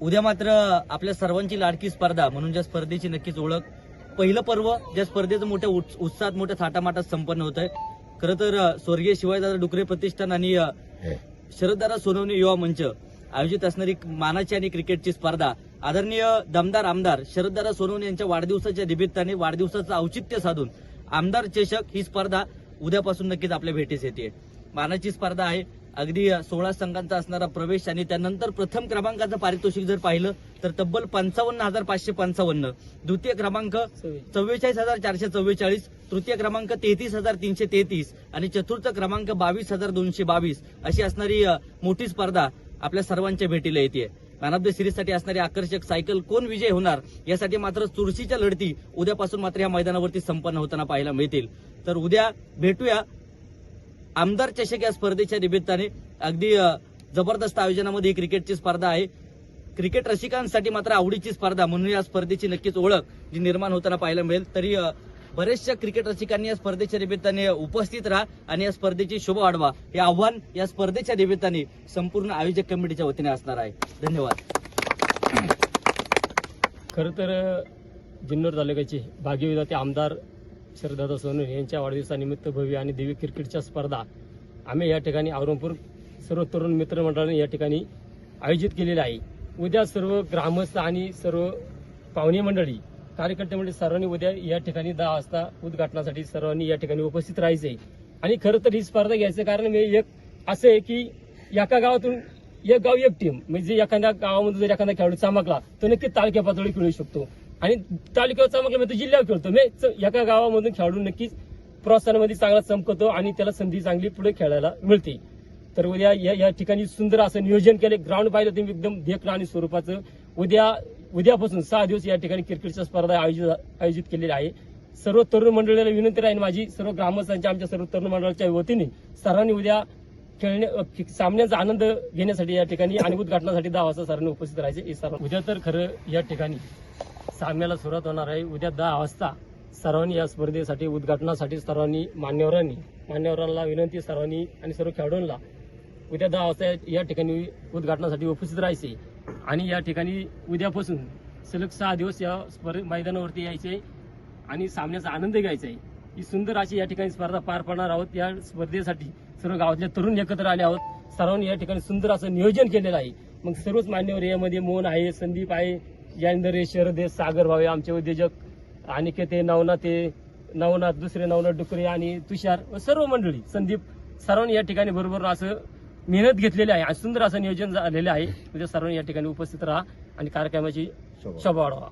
उद्या मात्र आपल्या सर्वांची लाडकी स्पर्धा म्हणून ज्या स्पर्धेची नक्कीच ओळख पहिलं पर्व ज्या स्पर्धेचं मोठ्या उत्स- उत्साहात मोठ्या थाटामाटात संपन्न होत आहे खरं तर स्वर्गीय शिवाजीदादा डुकरे प्रतिष्ठान आणि अ, शरददादा सोनवणे युवा मंच आयोजित असणारी मानाची आणि क्रिकेटची स्पर्धा. आदरणीय दमदार आमदार शरददादा सोनवणे यांच्या वाढदिवसाच्या निमित्ताने वाढदिवसाचं औचित्य साधून आमदार चषक ही स्पर्धा उद्यापासून नक्कीच आपल्या भेटीस येते मानाची स्पर्धा आहे. अगदी सोळा संघांचा असणारा प्रवेश आणि त्यानंतर प्रथम क्रमांकाचं पारितोषिक जर पाहिलं तर तब्बल पंचावन्न हजार पाचशे पंचावन्न. द्वितीय क्रमांक चव्वेचाळीस हजार चारशे चव्वेचाळीस तृतीय क्रमांक तेहतीस हजार तीनशे तेहतीस आणि चतुर्थ क्रमांक बावीस हजार दोनशे बावीस. अशी असणारी मोठी स्पर्धा आपल्या सर्वांच्या भेटीला येते मॅन ऑफ द सिरीजसाठी असणारी आकर्षक सायकल कोण विजय होणार? यासाठी मात्र चुरशीच्या लढती उद्यापासून मात्र या मैदानावरती संपन्न होताना पाहायला मिळतील. तर उद्या भेटूया आमदार चषक या स्पर्धेच्या निमित्ताने अगदी जबरदस्त आयोजनामध्ये ही क्रिकेटची स्पर्धा आहे. क्रिकेट रसिकांसाठी मात्र आवडीची स्पर्धा म्हणून या स्पर्धेची नक्कीच ओळख जी निर्माण होताना पाहायला मिळेल. तरी बरेचशा क्रिकेट रसिकांनी या स्पर्धेच्या निमित्ताने उपस्थित राहा आणि या स्पर्धेची शोभा वाढवा. हे आव्हान या स्पर्धेच्या निमित्ताने संपूर्ण आयोजक कमिटीच्या वतीने असणार आहे. धन्यवाद. खरं तर जुन्नर तालुक्याचे भाग्यविधाते आमदार शरदादा सोनू यांच्या वाढदिवसानिमित्त भव्य आणि दिव्य क्रिकेटच्या स्पर्धा आम्ही या ठिकाणी औरंगपूर सर्व तरुण मित्रमंडळाने या ठिकाणी आयोजित केलेले आहे. उद्या सर्व ग्रामस्थ आणि सर्व पाहुणे मंडळी कार्यकर्ते म्हणजे सर्वांनी उद्या या ठिकाणी दहा वाजता उद्घाटनासाठी सर्वांनी या ठिकाणी उपस्थित राहायचे. आणि खरं तर ही स्पर्धा घ्यायचं कारण मी एक असं आहे की एका गावातून एक गाव एक टीम म्हणजे एखाद्या गावामध्ये जर एखादा खेळाडू चमकला तर नक्कीच तालुक्या पातळी खेळू शकतो. आणि तालुक्यावर चमकला म्हणजे जिल्ह्यावर खेळतो. मी एका गावामधून खेळाडू नक्कीच प्रोत्साहनामध्ये चांगला चमकतो आणि त्याला संधी चांगली पुढे खेळायला मिळते. तर उद्या या या ठिकाणी सुंदर असं नियोजन केले. ग्राउंड पाहिलं तुम्ही एकदम देखणं आणि स्वरूपाचं. उद्या उद्यापासून सहा दिवस या ठिकाणी क्रिकेटच्या स्पर्धा आयोजित आयोजित केलेल्या आहे. सर्व तरुण मंडळीला विनंती राहील माझी. सर्व ग्रामस्थांच्या आमच्या सर्व तरुण मंडळाच्या वतीने सर्वांनी उद्या खेळणे सामन्याचा आनंद घेण्यासाठी या ठिकाणी आणि उद्घाटनासाठी दहा वाजता सरांनी उपस्थित राहायचे. हे उद्या तर खरं या ठिकाणी सामन्याला सुरुवात होणार आहे. उद्या दहा वाजता सर्वांनी या स्पर्धेसाठी उद्घाटनासाठी सर्वांनी मान्यवरांनी मान्यवरांना विनंती सर्वांनी आणि सर्व खेळाडूंना उद्या दहा वाजता या ठिकाणी उद्घाटनासाठी उपस्थित राहायचे आणि या ठिकाणी उद्यापासून सलग सहा दिवस या स्पर्धे मैदानावरती यायचे आणि सामन्याचा आनंद घ्यायचा आहे. ही सुंदर अशी या ठिकाणी स्पर्धा पार पडणार आहोत. या स्पर्धेसाठी सर्व गावातले तरुण एकत्र आले आहोत. सर्वांनी या ठिकाणी सुंदर असं नियोजन केलेलं आहे. मग सर्वच मान्यवर यामध्ये मोहन आहे संदीप आहे आहे शरद सागर आहे आमचे उद्योजक अनिकेत आहे नवनाथ नवनाथ दुसरे नवनाथ डुकरे आणि तुषार व सर्व मंडळी. संदीप सर्वांनी या ठिकाणी बरोबर असं मेहनत घेतलेली आहे आणि सुंदर असं नियोजन झालेलं आहे. उद्या सर्वांनी या ठिकाणी उपस्थित राहा आणि कार्यक्रमाची शोभा वाढवा.